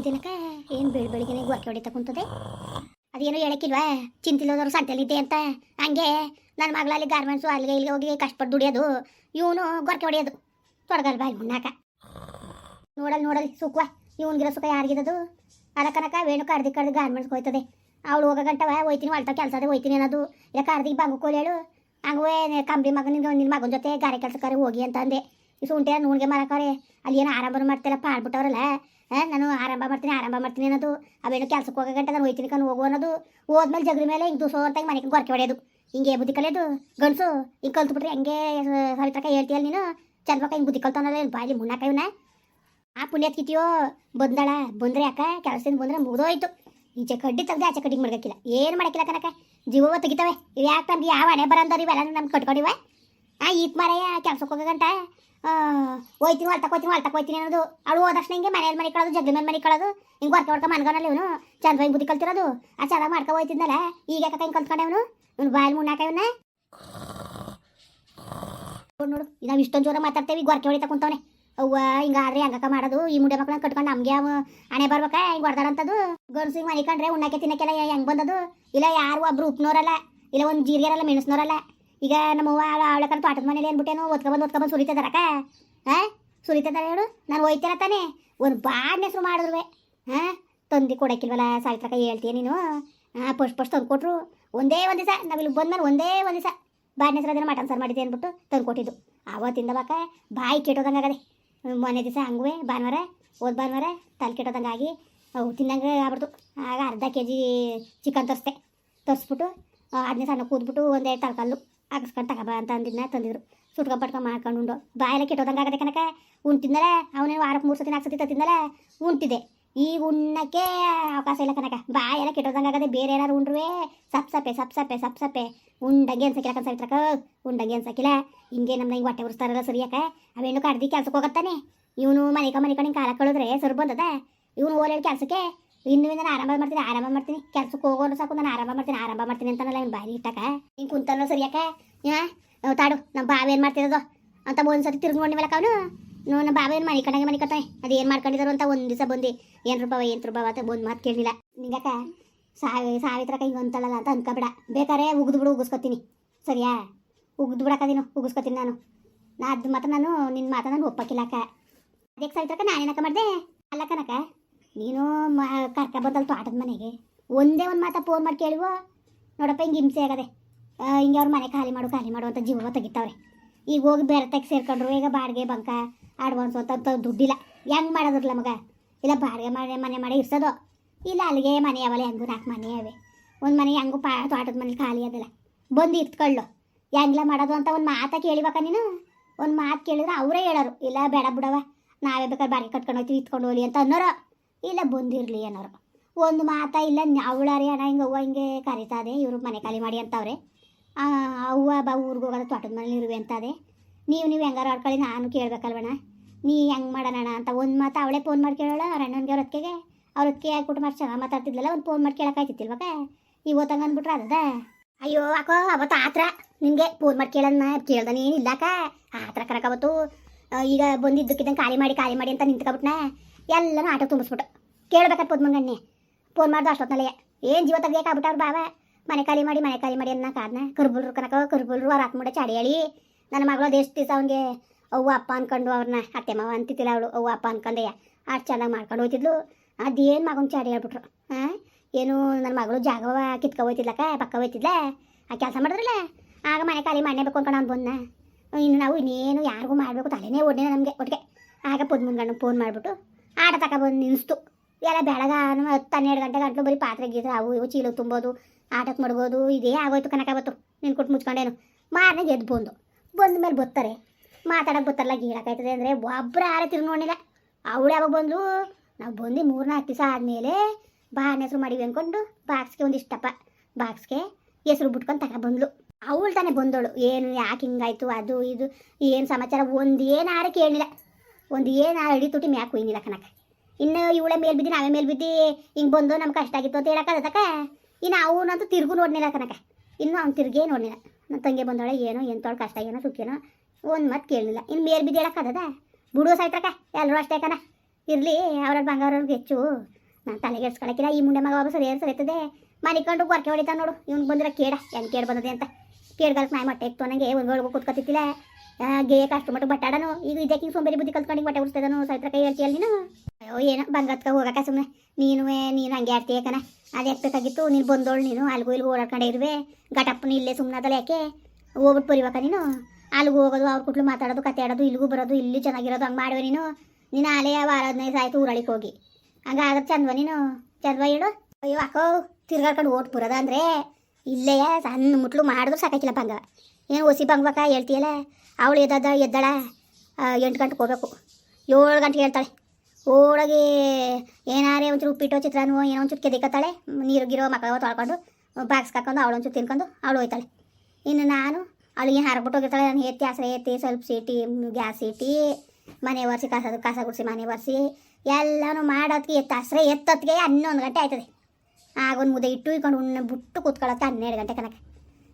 ಮಲಗಿದಿಲ್ಲಕ ಏನು ಬೆಳಿ ಬೆಳಿಗ್ಗೆ ಗೊರಕೆ ಹೊಡಿತಾ ಕುಂತದೆ ಅದೇನು ಹೇಳಕ್ಕಿಲ್ವಾ? ಚಿಂತಿಲ್ಲದವ್ರು ಸಂತೆಲಿದ್ದೆ ಅಂತ. ಹಂಗೆ ನನ್ನ ಮಗಳಲ್ಲಿ ಗಾರ್ಮೆಂಟ್ಸು ಅಲ್ಲಿಗೆ ಇಲ್ಲಿಗೆ ಹೋಗಿ ಕಷ್ಟಪಟ್ಟು ದುಡಿಯೋದು, ಇವನು ಗೊರಕೆ ಹೊಡಿಯೋದು. ತೊಡಗಲ್ ಬಾಯ್ ಮುನ್ನಾಕ. ನೋಡಲ್ ನೋಡಲ್ ಸುಖವ ಇವನ್ಗಿರೋ ಸುಖ ಯಾರಿಗಿರೋದು ಅದಕ್ಕನಕ ವೇಣು ಕರ್ದಿ ಕರ್ದು ಗಾರ್ಮೆಂಟ್ಸ್ ಹೋಯ್ತದೆ ಅವಳು ಹೋಗೋ ಗಂಟವ ಹೋಯ್ತೀನಿ ಹೊಳ್ತಾ ಕೆಲಸ ಅದೇ ಹೋಯ್ತೀನಿ ಅನ್ನೋದು. ಇಲ್ಲ ಕರ್ದಿಗೆ ಬಂಗು ಕೋಲೇಳು ಹಂಗುವೆ ಕಂಬಿ ಮಗನ ನಿನ್ನ ಮಗನ ಜೊತೆ ಗಾರೆ ಕೆಲಸಕ್ಕಾರೆ ಹೋಗಿ ಅಂತ ಅಂದೆ. ಈ ಸುಂಟೆ ನೂನ್ಗೆ ಮಾರಕವ್ರೆ. ಅಲ್ಲಿ ಏನು ಆರಂಭ ಮಾಡ್ತಿಲ್ಲ ಪಾಡ್ಬಿಟ್ಟವ್ರಲ್ಲ ನಾನು ಆರಂಭ ಮಾಡ್ತೀನಿ ಆರಂಭ ಮಾಡ್ತೀನಿ ಅನ್ನೋದು. ಅವೇನು ಕೆಲ್ಸಕ್ಕೆ ಹೋಗೋ ಗಂಟೆ ನಾನು ಹೋಯ್ತೀನಿ ಕಣ್, ಹೋಗು ಅನ್ನೋದು. ಹೋದ್ಮೇಲೆ ಜಗ್ರಿ ಮೇಲೆ ಹಿಂಗೆ ದೂಸೋ ಅಂತ ಮನೆಗೆ ಗೊರಕೆ ಹೊಡೆಯೋದು. ಹಿಂಗೆ ಬುದ್ಧಿ ಕಲಿಯೋದು. ಗಂಡಸು, ಹಿಂಗೆ ಕಲ್ತ್ಬಿಟ್ರೆ ಹಂಗೆ ಸಾವಿತ್ರಕ ಹೇಳ್ತೀಯಲ್ಲ ನೀನು? ಚಂದ್ರಕ್ಕ ಹಿಂಗೆ ಬುದ್ಧಿ ಕಲ್ತಾನಲ್ಲ ಬಾಯಿ ಮುನ್ನಾಕ ಇವನ? ಆ ಪುಣ್ಯತ್ ಕಿತಿಯೋ, ಬಂದಳ, ಬಂದ್ರೆ ಯಾಕ? ಕೆಲಸದಿಂದ ಬಂದ್ರೆ ಮುಗಿದೋಯ್ತು. ಈಚೆ ಕಡ್ಡಿ ತೆಗ್ದು ಆಚೆ ಕಡ್ಡಿಗೆ ಮಡ್ಗಕ್ಕಿಲ್ಲ. ಏನು ಮಾಡಕ್ಕಿಲ್ಲ ಕನಕ ಜೀವವ ತೆಗಿತಾವೆ. ಯಾಕೆ ನಮ್ಗೆ ಯಾವ ಹಣೆ ಬರಂದವ್ರು ಇವೆಲ್ಲ ನಮ್ಗೆ ಕಟ್ಕೊಂಡಿವೆ? ಆ, ಈತ್ ಮಾರಯ್ಯ, ಕೆಲ್ಸಕ್ಕೆ ಹೋಗೋ ಗಂಟ. ಆ, ಹೋಯ್ತೀನಿ ಹೊಲ್ತಕ್ಕೆ ಹೋಯ್ತೀನಿ ಹೊಲ್ತಕ್ಕೆ ಹೋಯ್ತೀನಿ ಅನ್ನೋದು. ಅವಳು ಹೋದ ತಕ್ಷಣ ಹಿಂಗೆ ಮನೇಲಿ ಮನೆ ಕಳೋದು ಜಗ್ಲಿ ಮೇಲೆ ಮನೆ ಕಳೋದು. ಹಿಂಗೆ ಹೊರ್ಕೆ ಹೊಡ್ಕ ಮನ್ಗನಲ್ಲಿ ಇವನು. ಚಂದ ಹಿಂಗೆ ಬುದ್ಧಿ ಕಲ್ತಿರೋದು. ಆ ಚೆನ್ನಾಗಿ ಮಾಡ್ಕೊ ಹೋಯ್ತಿದ್ನಲ್ಲ. ಈಗ ಯಾಕೆ ಹಿಂಗೆ ಕಲ್ತ್ಕೊಂಡೆ ಅವನು? ಇವ್ನು ಬಾಯಲ್ಲಿ ಮುನ್ನಾಕ ಇವನ್ನ? ನೋಡು ನೋಡು ನಾವು ಇಷ್ಟೊಂದು ಜೋರ ಮಾತಾಡ್ತೇವೆ ಗೊರಕೆ ಹೊಡಿತಾ ಕುಂತವನೆ. ಅವ್ವ ಹಿಂಗಾದ್ರೆ ಹಂಗಕ್ಕ ಮಾಡೋದು. ಈ ಮುಂಡೆ ಮಕ್ಕಳನ್ನ ಕಟ್ಕೊಂಡು ನಮ್ಗೆ ಅವ ಹಣೆ ಬರ್ಬೇಕ ಹಿಂಗೆ ಹೊಡ್ದಾರಂತದು ಗಂಡಸಿಗೆ ಮನೆ ಕಂಡ್ರೆ ಉಣ್ಣಕ್ಕೆ ತಿನ್ನಕ್ಕೆಲ್ಲ ಹೆಂಗೆ ಬಂದದು? ಇಲ್ಲ ಯಾರು ಒಬ್ರು ಉಪ್ನೋರಲ್ಲ ಇಲ್ಲ ಒಂದು ಜೀರಿಗೆರಲ್ಲ ಮೆಣಸ್ನೋರಲ್ಲ. ಈಗ ನಮ್ಮವ್ವ ಅವಳಕ್ಕಂತ ತೋಟದ ಮನೇಲಿ ಏನ್ಬಿಟ್ಟೇನು ಓದ್ಕೊಬಂದು ಓದ್ಕೊಬಂದು ಸುರಿತದಾರಕ ಹಾಂ ಸುರಿತದಾರ ಹೇಳು? ನಾನು ಹೋಯ್ತಾರ ತಾನೇ. ಒಂದು ಬಾಡ್ನ ಹೆಸರು ಮಾಡಿದ್ರು ಹಾಂ ತಂದು ಕೊಡಕ್ಕಿಲ್ವಲ್ಲ ಸಾವಿತ್ರಕ ಹೇಳ್ತೀಯ ನೀನು? ಹಾಂ ಫಸ್ಟ್ ಫಸ್ಟ್ ತಂದು ಕೊಟ್ರು ಒಂದೇ ಒಂದು ದಿವಸ ನಾವಿಲ್ಲಿ ಬಂದ್ಮೇಲೆ ಒಂದೇ ಒಂದು ದಿವಸ ಬಾಡ್ನ ಹೆಸರು ಅದನ್ನು ಮಟನ್ ಸರ್ ಮಾಡಿದ್ದೆ ಅಂದ್ಬಿಟ್ಟು ತಂದು ಕೊಟ್ಟಿದ್ದು ಆವತ್ತಿಂದ ಬಾಕ ಬಾಯಿ ಕೆಟ್ಟೋದಂಗೆ ಆಗದೆ. ಮೊನ್ನೆ ದಿವಸ ಹಂಗುವೆ, ಭಾನುವಾರ, ಹೋದ ಭಾನುವಾರ ತಲೆ ಕೆಟ್ಟೋದಂಗೆ ಆಗಿ, ಅವು ತಿನ್ನಂಗೆ ಆಗ್ಬಿಡ್ತು. ಆಗ ಅರ್ಧ ಕೆ ಜಿ ಚಿಕನ್ ತರಿಸ್ದೆ. ತರಿಸ್ಬಿಟ್ಟು ಅದನ್ನೇ ಸಣ್ಣ ಕೂದ್ಬಿಟ್ಟು ತಲೆ ತಳ್ಕಲ್ಲು ಹಾಕಿಸ್ಕೊಂಡು ತಗೋಬಾ ಅಂತ ಅಂದಿದ್ನ ತಂದಿದ್ರು. ಸುಟ್ಕೊ ಪಟ್ಕೊ ಮಾಡ್ಕೊಂಡು ಉಂಡು. ಬಾಯೆಲ್ಲ ಕೆಟ್ಟೋದಂಗೆ ಆಗದೆ ಕನಕ ಉಣ್ತಿಂದಲೆ ಅವನೇ ವಾರಕ್ಕೆ ಮೂರು ಸತಿ ನಾಲ್ಕು ಸತಿ ತತ್ತಿಂದಲೆ ಉಂಟಿದೆ ಈಗ ಉಣ್ಣಕ್ಕೆ ಅವಕಾಶ ಇಲ್ಲ ಕನಕ. ಬಾಯೆಲ್ಲ ಕೆಟ್ಟೋದಂಗೆ ಆಗದೆ ಬೇರೆ ಏನಾರು ಉಂಡ್ರುವೆ? ಸಪ್ ಸಪ್ಪೆ ಸಪ್ ಸಪ್ಪೆ ಸಪ್ ಸಪ್ಪೆ. ಉಂಡಂಗೆ ಅನ್ಸಕ್ಕಿಲ್ಲ ಕನ್ಸ ಇತ್ರಕ ಉಂಡಂಗೆ ಅನ್ಸಕ್ಕಿಲ್ಲ ಹಿಂಗೆ ನಮ್ಮ ಹಿಂಗೆ ಹೊಟ್ಟೆ ಉರಿಸ್ತಾರಲ್ಲ ಸರಿಯಾಕ. ಅವೇನು ಕಡ್ದಿ ಕೆಲ್ಸಕ್ಕೆ ಹೋಗತ್ತಾನೆ? ಇವನು ಮನೆ ಮನೆ ಕಡೆ ಕಾಲ ಕಳಿದ್ರೆ ಸರ್ ಬಂದದ? ಇವನು ಓಡಾಡಿ ಕೆಲಸಕ್ಕೆ? ಇನ್ನು ನಾನು ಆರಂಭ ಮಾಡ್ತೀನಿ ಆರಂಭ ಮಾಡ್ತೀನಿ. ಕೆಲಸಕ್ಕೆ ಹೋಗೋರು ಸಾಕು, ನಾನು ಆರಂಭ ಮಾಡ್ತೀನಿ ಆರಂಭ ಮಾಡ್ತೀನಿ ಅಂತಾನಲ್ಲ ಇವ್ನು ಬಾಯಿ ಇಟ್ಟಕ ಹಿಂಗೆ ಕುಂತಲ್ಲ ಸರಿಯಾಕ ಯಾ ಅವ್ ತಾಡು, ನಮ್ಮ ಬಾವ ಏನು ಮಾಡ್ತಿರೋದು? ಅಂತ ಒಂದ್ಸತಿ ತಿರ್ಗಿ ಅವನು. ಅವನು ನಮ್ಮ ಬಾಬಾ ಏನು ಮನೆ ಕಣಗೆ ಮನೆ ಕಟ್ತಾನೆ ಅದು ಏನು ಮಾಡ್ಕೊಂಡಿದ್ರು ಅಂತ ಒಂದು ದಿವಸ ಬಂದು. ಏನು ಬಾವ ಏನು ರೂಪಾವ ಅಂತ ಒಂದು ಮಾತು ಕೇಳಲಿಲ್ಲ. ನಿಂಗಕ್ಕ ಸಾವಿ ಸಾವಿತ್ರಕ್ಕ ಹಿಂಗೆ ಅಂತಳಲ್ಲ ಅಂತ ಅನ್ಕೋಬೇಡ. ಬೇಕಾರೆ ಉಗಿದು ಬಿಡು, ಉಗಿಸ್ಕೊತೀನಿ. ಸರಿಯಾ? ಉಗಿದು ಬಿಡಕ್ಕದೀನು ಉಗಿಸ್ಕೊತೀನಿ ನಾನು. ನಾ ಅದು ಮಾತ್ರ ನಾನು ನಿನ್ನ ಮಾತ ನಾನು ಒಪ್ಪಕ್ಕಿಲ್ಲಕ್ಕ ಅದಕ್ಕೆ ಸಾವಿತ್ರಕ ನಾನೇನಕ್ಕ ಮಾಡಿದೆ? ಅಲ್ಲಕ್ಕನಕ್ಕ? ಕನಕ ನೀನು ಕರ್ಕ ಬದಲು ತೋಟದ ಮನೆಗೆ. ಒಂದೇ ಒಂದು ಮಾತಾ ಫೋನ್ ಮಾಡಿ ಕೇಳುವ. ನೋಡಪ್ಪ, ಹಿಂಗೆ ಹಿಂಸೆ ಆಗದೆ. ಹಿಂಗೆ ಅವ್ರ ಮನೆ ಖಾಲಿ ಮಾಡು ಖಾಲಿ ಮಾಡು ಅಂತ ಜೀವ ತೆಗಿತಾವ್ರೆ. ಈಗ ಹೋಗಿ ಬೇರೆ ತೆಗೆ ಸೇರ್ಕೊಂಡ್ರು, ಈಗ ಬಾಡಿಗೆ ಬಂಕ, ಅಡ್ವಾನ್ಸ್ ಅಂತ ದುಡ್ಡಿಲ್ಲ. ಹೆಂಗೆ ಮಾಡೋದ್ರಲ್ಲ ಮಗ? ಇಲ್ಲ, ಬಾಡಿಗೆ ಮಾಡಿ ಮನೆ ಮಾಡಿ ಇರ್ಸೋದು. ಇಲ್ಲ, ಅಲ್ಲಿಗೆ ಮನೆ ಅವಲ್ಲ ಹೆಂಗು ನಾಲ್ಕು ಮನೆ ಅವೆ. ಒಂದು ಮನೆ ಹೆಂಗು ಪಾ, ತೋಟದ ಮನೇಲಿ ಖಾಲಿ ಅದಲ್ಲ. ಬಂದು ಇತ್ಕೊಳ್ಳು ಹೆಂಗ್ಲ ಮಾಡೋದು ಅಂತ ಒಂದು ಮಾತ ಕೇಳಿಬೇಕ ನೀನು? ಒಂದು ಮಾತು ಕೇಳಿದ್ರೆ ಅವರೇ ಹೇಳೋರು. ಇಲ್ಲ, ಬೇಡ ಬಿಡವ ನಾವೇ ಬೇಕಾದ್ರೆ ಬಾಡಿಗೆ ಕಟ್ಕೊಂಡು ಹೋಗ್ತೀವಿ, ಇತ್ಕೊಂಡು ಹೋಗ್ಲಿ ಅಂತ ಅನ್ನೋರು. ಇಲ್ಲ ಬಂದಿರಲಿ ಅನ್ನೋರು. ಒಂದು ಮಾತ ಇಲ್ಲ ಅವಳಾರಿ ಅಣ್ಣ ಹಿಂಗೆ ಅವ್ವ ಹಿಂಗೆ ಕರೀತಾದೆ ಇವರು ಮನೆ ಖಾಲಿ ಮಾಡಿ ಅಂತವ್ರೆ. ಅವ್ವ ಬಾ ಊರಿಗೆ ಹೋಗೋದು ತೋಟದ ಮನೇಲಿ ಇರುವೆ ಅಂತಾದೆ. ನೀವು ನೀವು ಹೆಂಗಾರು ಆಡ್ಕೊಳ್ಳಿ ನಾನು ಕೇಳ್ಬೇಕಲ್ವಣ್ಣ. ನೀ ಹೆಂಗೆ ಮಾಡೋಣ ಅಂತ ಒಂದು ಮಾತು ಅವಳೇ ಫೋನ್ ಮಾಡಿ ಕೇಳೋಳ ಅವ್ರ ಅಣ್ಣನಿಗೆ ಅವ್ರ ಹೊತ್ತಿಗೆ ಅವ್ರ ಹೊತ್ತಿಗೆ ಹಾಕ್ಬಿಟ್ಟು ಮಾಡಿ ಚೆನ್ನಾಗಿ ಮಾತಾಡ್ತಿದ್ಲಲ್ಲ ಒಂದು ಫೋನ್ ಮಾಡಿ ಕೇಳೋಕ್ಕಾಯ್ತಿತ್ತಿಲ್ವಾಗ ಇವತ್ತಂಗೆ ಅಂದ್ಬಿಟ್ರೆ ಅದ ಅಯ್ಯೋ ಅಕ್ಕೋ ಅವತ್ತು ಆತ್ರ ನಿನಗೆ ಫೋನ್ ಮಾಡಿ ಕೇಳೋಣ ಕೇಳ್ದಾನೆ ಏನಿಲ್ಲಕ್ಕ ಆತ್ರ ಕರಕ ಅವತ್ತು. ಆ, ಈಗ ಬಂದಿದ್ದಕ್ಕಿದ್ದಂಗೆ ಖಾಲಿ ಮಾಡಿ ಖಾಲಿ ಮಾಡಿ ಅಂತ ನಿಂತ್ಕೊಬಿಟ್ನ. ಎಲ್ಲನೂ ಆಟೋ ತುಂಬಿಸ್ಬಿಟ್ಟು ಕೇಳ್ಬೇಕಾದ ಪದ್ಮಂಗಣ್ಣೆ ಫೋನ್ ಮಾಡ್ದು ಅಷ್ಟೊತ್ನಲ್ಲೇ. ಏನು ಜೀವ ತೆಗಿಯೋಕ್ಕಾಗ್ಬಿಟ್ಟವ್ರು ಬಾವ ಮನೆ ಖಾಲಿ ಮಾಡಿ, ಮನೆ ಖಾಲಿ ಮಾಡಿ ಅನ್ನೋ ಕಾರಣ ಕರ್ಬುಲ್ರು ಕನಕ, ಕರ್ಬುಲ್ರು ಅವ್ರು ಹಾಕ್ಬಿಡ ಚಾಡಿ ಹೇಳಿ ನನ್ನ ಮಗಳು ಎಷ್ಟು ದಿವಸ ಅವ್ನಿಗೆ ಅವ್ವ, ಅಪ್ಪ ಅನ್ಕೊಂಡು ಅವ್ರನ್ನ ಅತ್ತೆ, ಮಾವ ಅಂತಿದ್ದಿಲ್ಲ ಅವಳು. ಅವ್ವ, ಅಪ್ಪ ಅನ್ಕೊಂಡೆಯ ಅಷ್ಟು ಚೆನ್ನಾಗಿ ಮಾಡ್ಕೊಂಡು ಹೋಯ್ತಿದ್ಲು. ಅದೇನು ಮಗನ ಚಾಡಿ ಹೇಳ್ಬಿಟ್ರು. ಹಾಂ ಏನು ನನ್ನ ಮಗಳು ಜಾಗವ ಕಿತ್ಕೊ ಹೋಯ್ತಿದ್ಲಕ್ಕ, ಪಕ್ಕ ಹೋಯ್ತಿದ್ಲ? ಆ ಕೆಲಸ ಮಾಡಿದ್ರಲ್ಲ? ಆಗ ಮನೆ ಖಾಲಿ ಮಾಡಲೇಬೇಕು ಅನ್ಕೊಂಡು ಅವ್ನು ಬಂದ ಇನ್ನು ನಾವು ಇನ್ನೇನು ಯಾರಿಗೂ ಮಾಡಬೇಕು, ತಲೆನೇ ಓಡಿನ ನಮಗೆ ಒಟ್ಟಿಗೆ ಆಗ ಪದ್ಮನ್ಗಣ್ಣ ಫೋನ್ ಮಾಡಿಬಿಟ್ಟು ಆಟ ತಗೊಬಂದು ನಿಲ್ಲಿಸ್ತು. ಎಲ್ಲ ಬೆಳಗ ಹತ್ತು ಹನ್ನೆರಡು ಗಂಟೆ ಗಂಟಲು ಬರೀ ಪಾತ್ರೆ ಗೀತ್ರೆ ಅವು ಇವು ಚೀಲ ತುಂಬೋದು, ಆಟಕ್ಕೆ ಮಡ್ಬೋದು, ಇದೇ ಆಗೋಯ್ತು ಕನಕ ಬತ್ತು ನೀನು ಕೊಟ್ಟು ಮುಚ್ಕೊಂಡೇನು? ಮಾರನೆ ಎದ್ದು ಬಂದು. ಬಂದ ಮೇಲೆ ಬರ್ತಾರೆ. ಮಾತಾಡಕ್ಕೆ ಬತ್ತಾರಲ್ಲ ಗೀಳಕ್ಕಾಯ್ತದೆ ಅಂದರೆ ಒಬ್ಬರು ಆರ ನೋಡಿಲ್ಲ ಅವಳು ಯಾವಾಗ ಬಂದು ನಾವು ಬಂದು ಮೂರು ನಾಲ್ಕು ದಿವಸ ಆದಮೇಲೆ ಬಾಣ ಹೆಸರು ಮಾಡಿವಿ ಅಂದ್ಕೊಂಡು ಬಾಕ್ಸ್ಗೆ ಒಂದು ಇಷ್ಟಪ್ಪ. ಬಾಕ್ಸ್ಗೆ ಹೆಸರು ಬಿಟ್ಕೊಂಡು ತಗೊಬಂದ್ಲು ಅವಳು ತಾನೇ ಬಂದವಳು. ಏನು ಯಾಕೆ ಹಿಂಗಾಯ್ತು, ಅದು ಇದು, ಏನು ಸಮಾಚಾರ ಒಂದು ಏನಾರು ಕೇಳಿಲ್ಲ ಒಂದು ಏನು ಅಡಿ ತುಟಿ ಮ್ಯಾಕ್ ಹೋಯ್ನಿಲ್ಲ ಕನಕ ಇನ್ನು ಇವಳೆ ಮೇಲೆ ಬಿದ್ದು ನಾವೇ ಮೇಲೆ ಬಿದ್ದು ಹಿಂಗೆ ಬಂದು ನಮ್ಗೆ ಕಷ್ಟ ಆಗಿತ್ತು ಅಂತ ಹೇಳಕ್ಕದಕ್ಕ ಇನ್ನು ಅವನಂತೂ ತಿರುಗು ನೋಡ್ನಿಲ್ಲ ಕನಕ ಇನ್ನು ಅವ್ನು ತಿರುಗೇ ನೋಡ್ನಿಲ್ಲ. ನನ್ನ ತಂಗಿ ಬಂದೋಳೆ ಏನೋ, ಎಂತವಳು ಕಷ್ಟ ಏನೋ, ಸುಖೇನೋ, ಒಂದು ಮಾತು ಕೇಳಲಿಲ್ಲ. ಇನ್ನು ಮೇಲ್ ಬಿದ್ದು ಹೇಳಕ್ಕದ ಬಿಡು ಸಾಯ್ತ್ರಕ್ಕ, ಎಲ್ಲರೂ ಅಷ್ಟೇ ಕನ ಇರಲಿ ಅವ್ರ ಬಂಗಾರವ್ರಿಗೆ ಹೆಚ್ಚು. ನಾನು ತಲೆಗೆಡ್ಸ್ಕೊಳಕಿಲ್ಲ ಈ ಮುಂಡೆ ಮಗ ಬಾಬು ಸರಿ ಸರಿತದೆ ಮನಿಕೊಂಡು ಗೊರಕೆ ಹೊಡಿತಾನೆ ನೋಡು. ಇವ್ನು ಬಂದಿರೋ ಕೇಡ. ಹೆಂಗೆ ಕೇಡ್ ಬಂದದೆ ಅಂತ. ಕೇಡ್ಗಲ್ಕ್ ನಾಯಿ ಮೊಟ್ಟೆ ಇತ್ತು ನನಗೆ ಒಂದು ಒಳಗೂ ಕೂತ್ಕೊತಿತ್ತಿಲ್ಲ. ಗೇಯ ಕಷ್ಟ ಮಟ್ಟ ಬಟ್ಟಾಡನು ಈಗ ಇದಕ್ಕೆ ಸೋಂಬೇರಿ ಬುದ್ಧಿ ಕಲ್ತ್ಕೊಂಡು ಬಟ್ಟೆ ಉಡ್ಸ್ತಿದ್ದಾನು ಸೈತ್ರ ಕೈ ಹೇಳ್ತೀಯಲ್ಲ ನೀನು ಅಯ್ಯೋ, ಏನೋ ಬಂಗತ್ಕ ಹೋಗಕ್ಕ ಸುಮ್ಮನೆ ನೀನು ನೀನು ಹಂಗೆ ಆಡ್ತೀಯ ಅದು ಬೇಕಾಗಿತ್ತು? ನೀನು ಬಂದೋಳು ನೀನು, ಅಲ್ಗೂ ಇಲ್ಗೂ ಓಡಾಡ್ಕೊಂಡೆ ಇರುವೆ. ಘಟಪ್ಪನ ಇಲ್ಲೇ ಸುಮ್ಮನದಲ್ಲ ಯಾಕೆ? ಹೋಗ್ಬಿಟ್ಟು ಬರಿಬೇಕ ನೀನು. ಅಲ್ಲಿಗೆ ಹೋಗೋದು, ಅವ್ರ ಕುಟ್ಲು ಮಾತಾಡೋದು, ಕತೆ ಆಡೋದು ಇಲ್ಲಿಗೂ ಬರೋದು, ಇಲ್ಲಿ ಚೆನ್ನಾಗಿರೋದು ಹಂಗೆ ಮಾಡುವೆ ನೀನು. ನೀನು ಆಲೇ ವಾರ ಹದಿನೈದು ಆಯ್ತು ಊರಳಿಗೆ ಹೋಗಿ. ಹಂಗೆ ಆದ್ರೆ ಚಂದ್ವ ನೀನು. ಚಂದ್ವ ಹೇಳು. ಅಯ್ಯೋ ಅಕ್ಕೋ ತಿರ್ಗಾಡ್ಕೊಂಡು ಓಟ್ ಬರೋದ ಅಂದರೆ. ಇಲ್ಲೇ ಸಣ್ಣ ಮುಟ್ಲು ಮಾಡಿದ್ರು ಸಾಕಾಕಿಲ್ಲ ಬಂಗ ಏನು ಒಸಿ ಬಂಗ್ಬೇಕ ಹೇಳ್ತೀಯಲ್ಲ? ಅವಳು ಎದ್ದದ, ಎದ್ದಳ ಎಂಟು ಗಂಟೆಗೆ ಹೋಗ್ಬೇಕು. ಏಳು ಗಂಟೆಗೆ ಹೇಳ್ತಾಳೆ. ಓಡೋಗಿ ಏನಾರೇ ಒಂಚೂರು ಉಪ್ಪಿಟ್ಟು ಚಿತ್ರಾನು ಏನೋ ಒಂಚೂರು ಕೆದಿಕತ್ತಾಳೆ ನೀರು, ಗಿರೋ ಮಕ್ಕಳು ತೊಳ್ಕೊಂಡು ಬಾಕ್ಸ್ ಹಾಕೊಂಡು, ಅವಳು ಒಂಚೂರು ತಿನ್ಕೊಂಡು, ಅವಳು ಹೋಯ್ತಾಳೆ. ಇನ್ನು ನಾನು ಅವಳಿಗೆ ಹಾರ್ಬಿಟ್ಟು ಹೋಗಿರ್ತಾಳೆ, ನಾನು ಎತ್ತಿ ಆಸರೆ ಎತ್ತಿ, ಸ್ವಲ್ಪ ಸೀಟಿ, ಗ್ಯಾಸ್ ಇಟ್ಟು ಮನೆ ಒರೆಸಿ, ಕಸ ಕಸ ಗುಡಿಸಿ, ಮನೆ ಒರೆಸಿ, ಎಲ್ಲನೂ ಮಾಡೋದಕ್ಕೆ ಎತ್ತ, ಆಸರೆ ಎತ್ತೊತ್ತಿಗೆ ಹನ್ನೊಂದು ಗಂಟೆ ಆಯ್ತದೆ. ಆಗ ಒಂದು ಮುದ್ದೆ ಇಟ್ಟು ಇಟ್ಕೊಂಡು ಉಣ್ಣ ಬಿಟ್ಟು ಕೂತ್ಕೊಳ್ಳೋಕ್ಕೆ ಹನ್ನೆರಡು ಗಂಟೆ ಕನಕ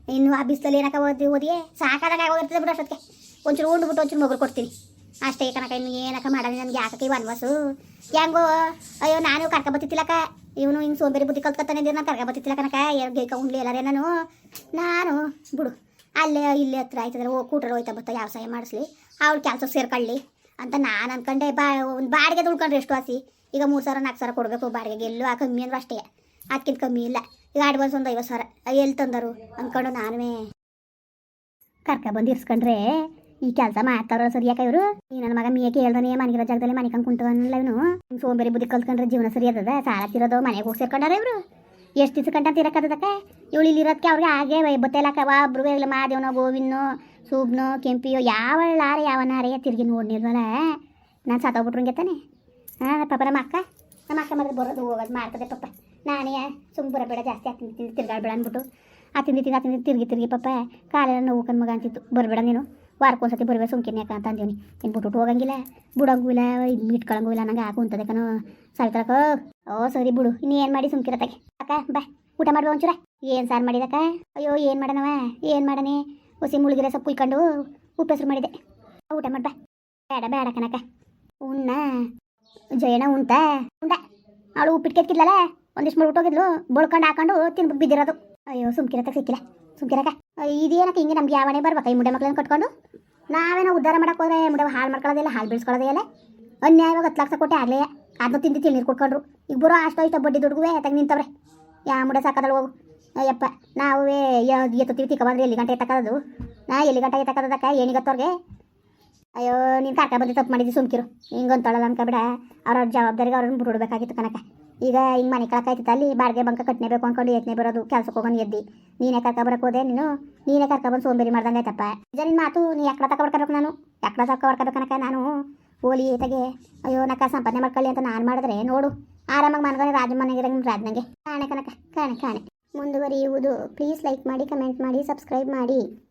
ಇನ್ನು ಆ ಬಿಸಿಲಲ್ಲಿ ಏನಕ್ಕ ಓದಿ ಓದಿಯೇ? ಸಾಕಾದಾಗ ಆಗೋಗಿರ್ತದೆ ಬಿಡು ಅಷ್ಟೊತ್ತಿಗೆ. ಒಂಚೂರು ಉಂಡ್ಬಿಟ್ಟು ಒಂಚೂರು ಮಗರು ಕೊಡ್ತೀನಿ. ಅಷ್ಟೇ ಕನಕ ಇನ್ನು ಏನಕ್ಕ ಮಾಡೋಣ ನನಗೆ? ಯಾಕಕ್ಕೆ ವನ್ವಾಸು? ಹೆಂಗೋ? ಅಯ್ಯೋ, ನಾನು ಕರ್ಕೊಬತ್ತಿತ್ತಿಲ್ಲಕ್ಕ ಇವನು ಹಿಂಗೆ ಸೋಂಬೇರಿ ಬುದ್ಧಿ ಕಲ್ತ್ಕೊತಾನೆ ಇದ್ದೀರಿ ನಾನು ಕರ್ಕೊಬತ್ತಿತ್ತಿಲ್ಲ ಕನಕ ಗೈಕ ಉಂಡ್ಲಿ ಎಲ್ಲರೇ ನಾನು? ನಾನು ಬಿಡು. ಅಲ್ಲೇ, ಇಲ್ಲೇ ಹತ್ರ ಆಯ್ತದ್ರೆ ಓ, ಕೂಟ್ರೆ ಹೋಯ್ತಾ ಬತ್ತ, ಯಾವ ಸಹಾಯ ಮಾಡಿಸ್ಲಿ? ಅವ್ಳು ಕೆಲಸ ಸೇರ್ಕೊಳ್ಳಿ ಅಂತ ನಾನು ಅನ್ಕೊಂಡೆ. ಬಾ, ಒಂದು ಬಾಡಿಗೆ ದುಡ್ಕೊಂಡ್ರೆ ಎಷ್ಟು ಆಸಿ ಈಗ ಮೂರು ಸಾವಿರ, ನಾಲ್ಕು ಸಾವಿರ ಕೊಡಬೇಕು, ಬಾಡಿಗೆಗೆ ಎಲ್ಲೂ ಆ ಕಮ್ಮಿ ಅಂದ್ರೆ ಅಷ್ಟೇ. ಅದಕ್ಕಿಂತ ಕಮ್ಮಿ ಇಲ್ಲ. ಈಗ ಅಡ್ವಾನ್ಸ್ ಒಂದು ಐವತ್ತು ಸಾವಿರ. ಎಲ್ಲಿ ತಂದರು? ಅಂದ್ಕೊಂಡು ನಾನುವೇ. ಕರ್ಕ ಬಂದು ಇರ್ಸ್ಕೊಂಡ್ರೆ ಈ ಕೆಲಸ ಮಾಡ್ತಾರ ಸರಿಯಾಕ ಇವರು? ಈ ನನ್ನ ಮಗ ಮೀಯಕ್ಕೆ ಹೇಳ್ದಾನೆ, ಮನೆಗಿರೋ ಜಾಗದಲ್ಲಿ ಮನೆ ಕುಂಟವನ್ನಲ್ಲ ಇವನು. ಸೋಂಬೇರಿ ಬುದ್ಧಿ ಕಲ್ತ್ಕೊಂಡ್ರೆ ಜೀವನ ಸರಿ ಸಾಲ ತಿರೋದು, ಮನೆಗೆ ಹೋಗಿ ಸೇರ್ಕೊಂಡಾರ ಇವರು? ಎಷ್ಟು ದಿವಸ ಕಂಟ ತಿರಕದಕ್ಕ ಇವಳು ಇಲ್ಲಿರೋದಕ್ಕೆ ಅವ್ರಿಗೆ ಹಾಗೆ ಬತ್ತೆಲಕ್ಕ ಒಬ್ರು ಇಲ್ಲ, ಮಾದೇವನೋ ಗೋವಿನೋ ಸೂಬ್ನೋ, ಕೆಂಪಿಯೋ ಯಾವಳ್ಳಾರೆ ಯಾವನಾರೆ ತಿರುಗಿ ನೋಡ್ನಿರ್ವಲ್ಲ ನಾನು ಸತ್ತೋಗ್ಬಿಟ್ರಂಗೆ ತಾನೆ. ಹಾಂ, ಪಾಪ ನಮ್ಮ ಅಕ್ಕ. ನಮ್ಮ ಅಕ್ಕ ಮಾಡಿದ್ರೆ ಬರೋದು ಹೋಗೋದು, ಮಾಡ್ತದೆ ಪಾಪ. ನಾನೇ ಸುಮ್ಮ ಬರಬೇಡ ಜಾಸ್ತಿ ಆ ತಿಂದು ತಿರ್ಗಾಡ್ಬೇಡ ಅಂದ್ಬಿಟ್ಟು. ಆ ತಿಂದು ಹತ್ತಿಂದ ತಿರುಗಿ ತಿರುಗಿ ಪಪ್ಪ, ಕಾಲೆಲ್ಲ ನೋವು ಕಣ್ ಮಗ ಅಂತಿತ್ತು. ಬರಬೇಡ ನೀನು. ವಾರಕ್ಕೊಂದ್ಸತಿ ಬರಬೇಕು ಸುಮ್ಕಿನಿ ಯಾಕೆ ಅಂತ ಅಂದೀನಿ ಏನು ಬಿಟ್ಬಿಟ್ಟು ಹೋಗಂಗಿಲ್ಲ. ಬಿಡಂಗೂ ಇಲ್ಲ ಇದು ಇಟ್ಕೊಳಂಗೂ ಇಲ್ಲ. ನಂಗೆ ಹಾಕು ಅಂತದೆ ಕಣೋ. ಓ, ಸರಿ ಬಿಡು. ಇನ್ನು ಏನು ಮಾಡಿ ಸುಮ್ಕಿರತ್ತಾಗೆ. ಅಕ್ಕ, ಬಾ. ಊಟ ಮಾಡುವ ಒಂಚೂರ. ಏನು ಸಾರು ಮಾಡಿದಕ್ಕ ಅಯ್ಯೋ, ಏನು ಮಾಡೋಣವ? ಏನು ಮಾಡನೆ ಹುಸಿ ಮುಳುಗಿರ ಸೊಪ್ಪು ಇಕ್ಕಂಡು ಉಪ್ಪೆಸರು ಮಾಡಿದೆ. ಊಟ ಮಾಡ್ಬಾ ಬೇಡ ಬೇಡ ಕಣಕ್ಕ. ಉಣ್ಣ ಜಯಣ್ಣ ಉಂಟ ಉಂಡ. ಅವಳು ಉಪ್ಪಿಟ್ಟು ಕೆತ್ತಿದ್ಲಲ್ಲ ಒಂದಿಷ್ಟು ಮಾಡ್ಬಿಟ್ಟು ಹೋಗಿದ್ಲು, ಬಳ್ಕೊಂಡು ಹಾಕೊಂಡು ತಿನ್ಬಿಟ್ಟು ಬಿದ್ದಿರೋದು. ಅಯ್ಯೋ, ಸುಮ್ಕಿರತ್ತ, ಸಿಕ್ಕಿಲ್ಲ ಸುಮ್ಕಿರಕ್ಕ ಇದೇನಕ್ಕೆ ಹಿಂಗೆ ನಮ್ಗೆ ಯಾವಣೆ ಬರ್ಬೇಕು? ಈ ಮುಡೆ ಮಕ್ಳನ್ನ ಕಟ್ಕೊಂಡು ನಾವೇನೋ ಉದ್ಧಾರ ಮಾಡಕ್ಕೆ ಹೋದ್ರೆ ಮುಡೆ ಹಾಳು ಮಾಡ್ಕೊಳ್ಳೋದಿಲ್ಲ ಹಾಲು ಬೆಳೆಸ್ಕೊಳ್ಳೋದೇ ಇಲ್ಲ. ಅನ್ಯಾಯವಾಗಿ ಹತ್ತು ಲಕ್ಷ ಕೊಟ್ಟೆ ಆಗಲೇ ಅದನ್ನ ತಿಂದು ತಿಳಿ ನೀರು ಕೊಟ್ಕೊಂಡ್ರು ಈಗ ಬರೋ ಅಷ್ಟೋ ಇಷ್ಟ ಬಡ್ಡಿ ದುಡ್ಗುವೆ ತಗ ನಿಂತವ್ರೆ. ಯಾ ಮುಡೆ ಸಾಕದಳು ಹೋಗು. ಅಯ್ಯಪ್ಪ, ನಾವೇ ಎತ್ತುತ್ತೀವಿ ತಿಕ್ಕ ಬಂದ್ರೆ ಎಲ್ಲಿ ಗಂಟೆ ಎತ್ತಕ್ಕದು ನಾ ಎಲ್ಲಿ ಗಂಟೆ ಎತ್ತಕ್ಕದಕ್ಕ ಏನಿಗತ್ತವ್ರಿಗೆ ಅಯ್ಯೋ, ನೀನು ಕಾಕ ಬಂದು ತಪ್ಪು ಮಾಡಿದ್ದು, ಸುಮ್ಕಿರು. ಹಿಂಗಂತೊಳಲ್ಲ ಅನ್ಕೊಬೇಡ ಅವ್ರವ್ರ ಜವಾಬ್ದಾರಿಗೆ ಅವ್ರನ್ನ ಬಿಡ್ಬೇಕಾಗಿತ್ತು ಕನಕ ಈಗ ಹಿಂಗೆ ಮನೆ ಕಳಕಾಯ್ತಿತ್ತು ಅಲ್ಲಿ ಬಾಡಿಗೆ ಬಂಕ ಕಟ್ಟನೇಬೇಕು ಅನ್ಕೊಂಡು ಎತ್ತನೆ ಬರೋದು, ಕೆಲ್ಸಕ್ಕೆ ಹೋಗೋನು ಎದ್ದಿ. ನೀನೇ ಕರ್ಕ ಬರಕ್ಕೆ ಹೋದೆ ನೀನು? ನೀನೇ ಕರ್ಕ ಬಂದು ಸೋಂಬೇರಿ ಮಾಡ್ದಂಗೆ ಆಯ್ತಪ್ಪ. ನಿನ್ನ ಮಾತು ನೀ ಎಕ್ಕಡ ಬರ್ಕಬೇಕು ನಾನು? ಎಕ್ಕಡ ತಕ ಹೊಡ್ಕೋಬೇಕು ಕನಕ ನಾನು? ಓಲಿ ತಗೆ ಅಯ್ಯೋ, ನಕ್ಕ ಸಂಪಾದನೆ ಮಾಡ್ಕೊಳ್ಳಿ ಅಂತ ನಾನು ಮಾಡಿದ್ರೆ ನೋಡು. ಆರಾಮಾಗಿ ಮನ್ಗನೆ ರಾಜ ಮನೆಗೆ ರಾಜನಂಗೆ. ಕಾಣೆ ಕನಕ, ಕಾಣೆ ಕಾಣೆ. ಮುಂದುವರಿಯುವುದು. ಪ್ಲೀಸ್ ಲೈಕ್ ಮಾಡಿ ಕಮೆಂಟ್ ಮಾಡಿ ಸಬ್ಸ್ಕ್ರೈಬ್ ಮಾಡಿ.